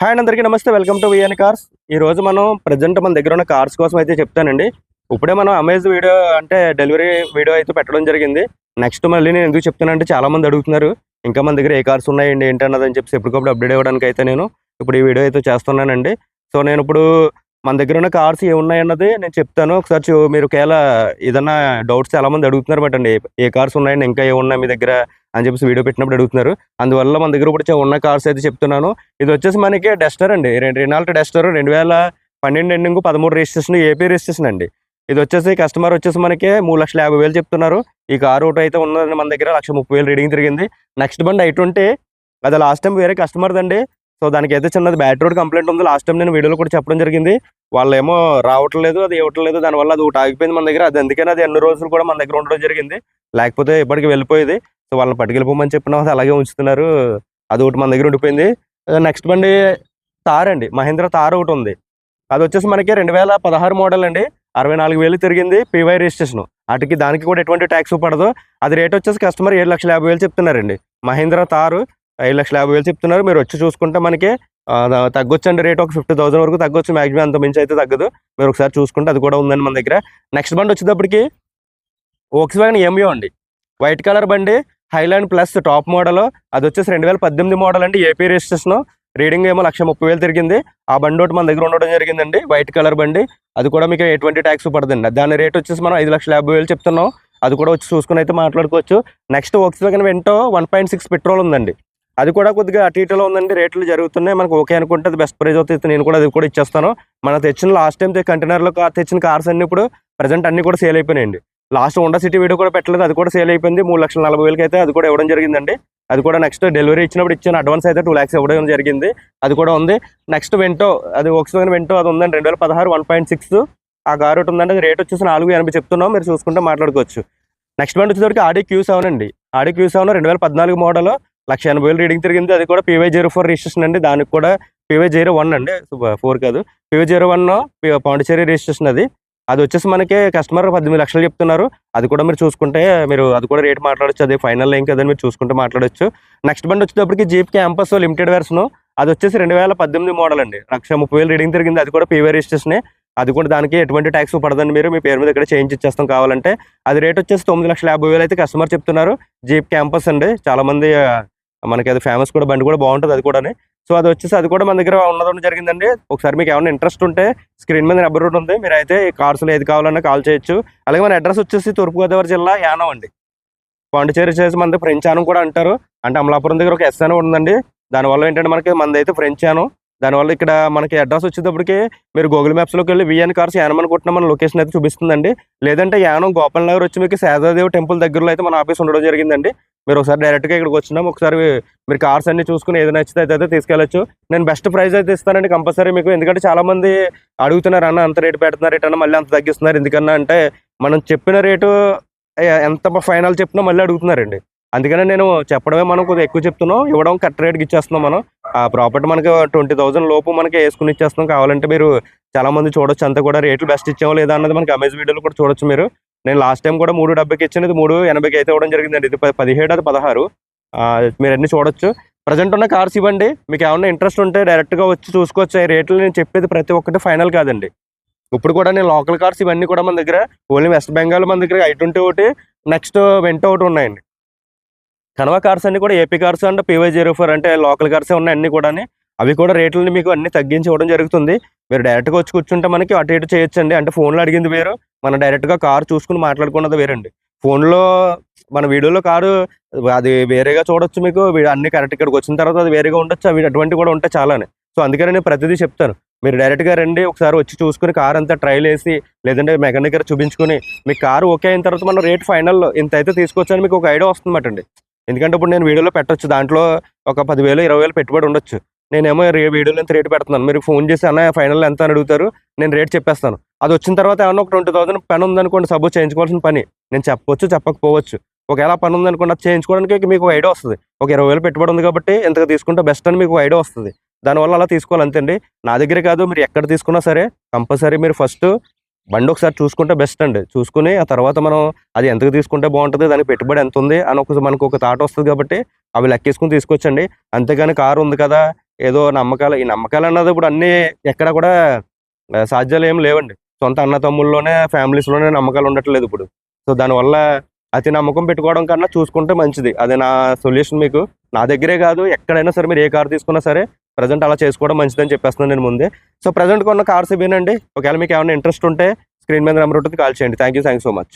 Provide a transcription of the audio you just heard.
Hi అందరికీ నమస్తే. Welcome to VN cars ఈ రోజు మనం ప్రజెంట్ మన దగ్గర ఉన్న కార్స్ కోసం అయితే చెప్తానండి. ఇప్పుడే మనం అమేజ్ వీడియో అంటే డెలివరీ వీడియో అయితే పెట్టడం జరిగింది. నెక్స్ట్ మళ్ళీ నేను ఎందుకు చెప్తానంటే చాలా మంది అడుగుతున్నారు ఇంకా మన దగ్గర ఏ కార్స్ ఉన్నాయండి? ఏంటి అన్నది అని చెప్పి ఎప్పటికప్పుడు అప్డేట్ ఇవ్వడానికి అయితే నేను ఇప్పుడు ఈ వీడియో అయితే చేస్తున్నానండి. సో నేను ఇప్పుడు మన దగ్గర ఉన్న కార్స్ ఏమున్నాయన్నది నేను చెప్తాను. ఒకసారి చూ- మీరు ఒకవేళ ఏదన్నా డౌట్స్ చాలా మంది అడుగుతున్నారు బట్ అండి ఏ కార్స్ ఉన్నాయండి? ఇంకా ఏమున్నాయి మీ దగ్గర? అని చెప్పేసి వీడియో పెట్టినప్పుడు అడుగుతున్నారు. అందువల్ల మన దగ్గర ఇప్పుడు ఉన్న కార్స్ అయితే చెప్తున్నాను. ఇది వచ్చేసి మనకి డస్టర్ అండి. రెండు రెనాల్ట్ డస్టర్ రెండు వేల పన్నెండు ఎండింగ్ పదమూడు రిజిస్ట్రేషన్ ఏపీ రిజిస్ట్రేషన్ అండి. ఇది వచ్చేసి కస్టమర్ వచ్చేసి మనకి మూడు లక్షల యాభై వేలు చెప్తున్నారు. ఈ కారు ఒకటి అయితే ఉన్నదండి మన దగ్గర లక్ష ముప్పై వేలు రీడింగ్ తిరిగింది. నెక్స్ట్ బండి ఐ ట్వంటీ. అది లాస్ట్ టైం వేరే కస్టమర్ దండి. సో దానికి అయితే చిన్నది బ్యాటరీ రోడ్ కంప్లైంట్ ఉంది. లాస్ట్ టైం నేను వీడియోలో కూడా చెప్పడం జరిగింది. వాళ్ళు ఏమో రావట్లేదు అది ఇవ్వట్లేదు దానివల్ల అది ఒకటి ఆగిపోయింది మన దగ్గర. అది అందుకని అది ఎన్ని రోజులు కూడా మన దగ్గర ఉండడం జరిగింది. లేకపోతే ఇప్పటికి వెళ్ళిపోయేది. సో వాళ్ళని పట్టుకెళ్ళిపోమని చెప్పిన అలాగే ఉంచుతున్నారు. అది ఒకటి మన దగ్గర ఉండిపోయింది. నెక్స్ట్ బండి తార్ అండి. మహేంద్ర తార్ ఒకటి ఉంది. అది వచ్చేసి మనకి రెండు వేల పదహారు మోడల్ అండి. అరవై నాలుగు వేలు తిరిగింది పీవై రిజిస్ట్రేషన్. వాటికి దానికి కూడా ఎటువంటి ట్యాక్స్ పడదు. అది రేట్ వచ్చేసి కస్టమర్ ఏడు లక్షల యాభై వేలు చెప్తున్నారండి. మహేంద్ర తారు ఏడు లక్షల యాభై వేలు చెప్తున్నారు. మీరు వచ్చి చూసుకుంటే మనకి తగ్గొచ్చండి రేట్. ఒక ఫిఫ్టీ థౌసండ్ వరకు తగ్గొచ్చు. మాక్సిమం అంత మించి అయితే తగ్గదు. మీరు ఒకసారి చూసుకుంటే అది కూడా ఉందండి మన దగ్గర. నెక్స్ట్ బండి వచ్చేటప్పటికి ఓక్స్ వ్యాగన్ ఎంయో అండి. వైట్ కలర్ బండి. హైలాండ్ ప్లస్ టాప్ మోడల్ అది వచ్చేసి రెండు వేల పద్దెనిమిది మోడల్ అండి ఏపీ రిజిస్ట్రేషన్ రీడింగ్ ఏమో లక్ష ముప్పై వేలు తిరిగింది. ఆ బండి ఒకటి మన దగ్గర ఉండడం జరిగిందండి వైట్ కలర్ బండి. అది కూడా మీకు ఎటువంటి ట్యాక్స్ పడుతుంది దాని రేట్ వచ్చేసి మనం ఐదు లక్షల యాభై వేలు చెప్తున్నాం. అది కూడా వచ్చి చూసుకుని అయితే మాట్లాడుకోవచ్చు. నెక్స్ట్ ఓక్స్ దగ్గర Vento one point six petrol ఉందండి. అది కూడా కొద్దిగా అటు ఇటులో ఉందండి రేట్లు జరుగుతున్నాయి. మనకు ఓకే అనుకుంటే అది బెస్ట్ ప్రైజ్ అవుతుంది నేను కూడా అది కూడా ఇచ్చేస్తాను. మనం తెచ్చిన లాస్ట్ టైం కంటైనర్లో తెచ్చిన కార్స్ అన్ని ఇప్పుడు ప్రజెంట్ అన్ని కూడా సేల్ అయిపోయినాయండి. లాస్ట్ హోండా సిటీ వీడియో కూడా పెట్టలేదు. అది కూడా సేల్ అయిపోయింది. మూడు లక్షల నలభై వేలకి అయితే అది కూడా ఇవ్వడం జరిగిందండి. అది కూడా నెక్స్ట్ డెలివరీ ఇచ్చినప్పుడు ఇచ్చిన అడ్వాన్స్ అయితే టూ ల్యాక్స్ ఇవ్వడం జరిగింది. అది కూడా ఉంది. నెక్స్ట్ వెంటో అది ఒకసారి వెంటో అది ఉందండి. రెండు వేల పదహారు వన్ పాయింట్ సిక్స్ ఆ కారు ఒకటి ఉందండి. అది రేట్ వచ్చేసి నాలుగు ఎనభై చెప్తున్నాం. మీరు చూసుకుంటే మాట్లాడుకోవచ్చు. నెక్స్ట్ బండి వచ్చేసరికి ఆడి క్యూ సెవెన్ అండి. ఆడి క్యూ సెవెన్ రెండు వేల పద్నాలుగు మోడల్ లక్ష ఎనభై వేలు రీడింగ్ తిరిగింది. అది కూడా పీవై జీరో ఫోర్ రిజిస్ట్రేషన్ అండి. దానికి కూడా పీవై జీరో వన్ అండి. ఫోర్ కాదు. PY zero one Pondicherry registration అది. అది వచ్చేసి మనకి కస్టమర్ పద్దెనిమిది లక్షలు చెప్తున్నారు. అది కూడా మీరు చూసుకుంటే మీరు అది కూడా రేట్ మాట్లాడచ్చు అది ఫైనల్ ఏం కదని మీరు చూసుకుంటే మాట్లాడచ్చు. నెక్స్ట్ బండి వచ్చేటప్పటికి జీప్ క్యాంపస్ లిమిటెడ్ వెర్షన్ అది వచ్చేసి రెండు వేల పద్దెనిమిది మోడల్ అండి. లక్ష ముప్పై వేలు రీడింగ్ తిరిగింది. అది కూడా పీవీ రిజిస్ట్రేషన్ అది కూడా దానికి ఎటువంటి ట్యాక్స్ పడదండి మీరు. మీ పేరు మీద ఇక్కడ చేంజ్ ఇచ్చేస్తాం కావాలంటే. అది రేట్ వచ్చేసి తొమ్మిది లక్షల యాభై వేలు అయితే కస్టమర్ చెప్తున్నారు. జీప్ క్యాంపస్ అండి. చాలామంది మనకి అది ఫేమస్ కూడా బండి కూడా బాగుంటుంది అది కూడా సో అది వచ్చేసి అది కూడా మన దగ్గర ఉన్నదని జరిగిందండి. ఒకసారి మీకు ఏమైనా ఇంట్రెస్ట్ ఉంటే స్క్రీన్ మీద నెంబర్ ఒకటి ఉంది. మీరు అయితే ఈ కార్స్లో ఏది కావాలన్నా కాల్ చేయొచ్చు. అలాగే మన అడ్రస్ వచ్చేసి తూర్పుగోదావరి జిల్లా యానం అండి. పాండిచేరి చేసి మనది ఫ్రెంచ్ యానం కూడా అంటారు. అంటే అమలాపురం దగ్గర ఒక ఎస్ అని ఉందండి. దానివల్ల ఏంటంటే మనకి మనది అయితే ఫ్రెంచ్ యానం దానివల్ల ఇక్కడ మనకి అడ్రస్ వచ్చేటప్పటికి మీరు గూగుల్ మ్యాప్స్లోకి వెళ్ళి విఎన్ కార్స్ యానం అనుకుంటున్న మన లొకేషన్ అయితే చూపిస్తుందండి. లేదంటే యానం గోపాల్ నగర్ వచ్చి మీకు శారదాదేవి టెంపుల్ దగ్గరలో అయితే మన ఆఫీస్ ఉండడం జరిగిందండి. మీరు ఒకసారి డైరెక్ట్గా ఇక్కడికి వచ్చినాం ఒకసారి మీరు కార్స్ అన్ని చూసుకుని ఏది నచ్చితే అయితే అయితే తీసుకెళ్ళచ్చు. నేను బెస్ట్ ప్రైస్ అయితే ఇస్తానండి కంపల్సరీ మీకు. ఎందుకంటే చాలామంది అడుగుతున్నారు అన్న అంత రేటు పెడుతున్నారు రేటన్నా మళ్ళీ అంత తగ్గిస్తున్నారు. ఎందుకన్నా? అంటే మనం చెప్పిన రేటు ఎంత ఫైనల్ చెప్పినా మళ్ళీ అడుగుతున్నారండి. అందుకనే నేను చెప్పడమే మనం కొద్దిగా ఎక్కువ చెప్తున్నాం. ఇవ్వడం కరెక్ట్ రేట్కి ఇచ్చేస్తున్నాం మనం. ఆ ప్రాపర్టీ మనకి ట్వంటీ థౌసండ్ లోపు మనకి వేసుకుని ఇచ్చేస్తున్నాం. కావాలంటే మీరు చాలా మంది చూడొచ్చు. అంతా కూడా రేట్లు బెస్ట్ ఇచ్చామో లేదా అన్నది మనకి అమెజ్ వీడియోలో కూడా చూడొచ్చు మీరు. నేను లాస్ట్ టైం కూడా మూడు డెబ్బైకి ఇచ్చినది మూడు ఎనభైకి అయితే ఇవ్వడం జరిగిందండి. ఇది పదిహేడు అది పదహారు. మీరు అన్ని చూడొచ్చు. ప్రజెంట్ ఉన్న కార్స్ ఇవ్వండి. మీకు ఏమైనా ఇంట్రెస్ట్ ఉంటే డైరెక్ట్గా వచ్చి చూసుకోవచ్చు. రేట్లు నేను చెప్పేది ప్రతి ఒక్కటి ఫైనల్ కాదండి. ఇప్పుడు కూడా నేను లోకల్ కార్స్ ఇవన్నీ కూడా మన దగ్గర ఓన్లీ వెస్ట్ బెంగాల్ మన దగ్గర ఐ ట్వంటీ ఒకటి నెక్స్ట్ వెంట ఒకటి ఉన్నాయండి. కనవ కార్స్ అన్ని కూడా AP cars and PY zero four అంటే లోకల్ కార్సే ఉన్నాయి అన్ని కూడా అవి కూడా రేట్లని మీకు అన్ని తగ్గించి ఇవ్వడం జరుగుతుంది. మీరు డైరెక్ట్గా వచ్చి కూర్చుంటే మనకి అటు ఇటు చేయొచ్చండి. అంటే ఫోన్లో అడిగింది వేరు. మనం డైరెక్ట్గా కారు చూసుకుని మాట్లాడుకున్నది వేరండి. ఫోన్లో మన వీడియోలో కారు అది వేరేగా చూడొచ్చు మీకు. అన్ని కరెక్ట్ ఇక్కడికి వచ్చిన తర్వాత అది వేరేగా ఉండొచ్చు. అవి అటువంటి కూడా ఉంటాయి చాలానే. సో అందుకని నేను ప్రతిదీ చెప్తాను. మీరు డైరెక్ట్గా రండి. ఒకసారి వచ్చి చూసుకుని కార్ అంతా ట్రైల్ వేసి లేదంటే మెకానిక్ చూపించుకుని మీ కారు ఓకే అయిన తర్వాత మనం రేట్ ఫైనల్లో ఇంత అయితే తీసుకొచ్చని మీకు ఒక ఐడియా వస్తుందన్నమాట అండి. ఎందుకంటే ఇప్పుడు నేను వీడియోలో పెట్టొచ్చు. దాంట్లో ఒక పదివేలు ఇరవై వేలు పెట్టుబడి ఉండొచ్చు. నేనేమో వీడియోలో ఎంత రేటు పెడుతున్నాను. మీరు ఫోన్ చేసి అన్న ఫైనల్ ఎంత? అని అడుగుతారు. నేను రేట్ చెప్పేస్తాను. అది వచ్చిన తర్వాత ఏమన్నా ఒక ట్వంటీ థౌసండ్ పని ఉందనుకోండి సపోజ్ చేయించుకోవాల్సిన పని. నేను చెప్పొచ్చు చెప్పకపోవచ్చు. ఒకవేళ పని ఉందనుకోండి అది చేయించుకోవడానికి మీకు ఐడియా వస్తుంది. ఒక ఇరవై వేలు పెట్టుబడి ఉంది కాబట్టి ఇంతగా తీసుకుంటే బెస్ట్ అని మీకు ఐడియా వస్తుంది. దానివల్ల అలా తీసుకోవాలి అంతేండి. నా దగ్గర కాదు మీరు ఎక్కడ తీసుకున్నా సరే కంపల్సరీ మీరు ఫస్ట్ బండి ఒకసారి చూసుకుంటే బెస్ట్ అండి. చూసుకుని ఆ తర్వాత మనం అది ఎంతకు తీసుకుంటే బాగుంటుంది దానికి పెట్టుబడి ఎంత ఉంది అని ఒక మనకు ఒక థాట్ వస్తుంది కాబట్టి అవి లెక్కేసుకుని తీసుకొచ్చండి. అంతేగాని కారు ఉంది కదా ఏదో నమ్మకాలు ఈ నమ్మకాలు అన్నది ఇప్పుడు అన్నీ ఎక్కడ కూడా సాధ్యాలు ఏం లేవండి. సొంత అన్న తమ్ముల్లోనే ఫ్యామిలీస్లోనే నమ్మకాలు ఉండట్లేదు ఇప్పుడు. సో దానివల్ల అతి నమ్మకం పెట్టుకోవడం కన్నా చూసుకుంటే మంచిది. అది నా సొల్యూషన్ మీకు. నా దగ్గరే కాదు ఎక్కడైనా సరే మీరు ఏ కార్ తీసుకున్నా సరే ప్రజెంట్ అలా చేసుకోవడం మంచిదని చెప్పేస్తున్నాను నేను ముందే. సో ప్రజెంట్ కొన్న కార్స్ ఇవేనండి ఒకవేళ మీకు ఏమైనా ఇంట్రెస్ట్ ఉంటే స్క్రీన్ మీద నెంబర్ ఉంటుంది కాల్ చేయండి. Thank you thank so much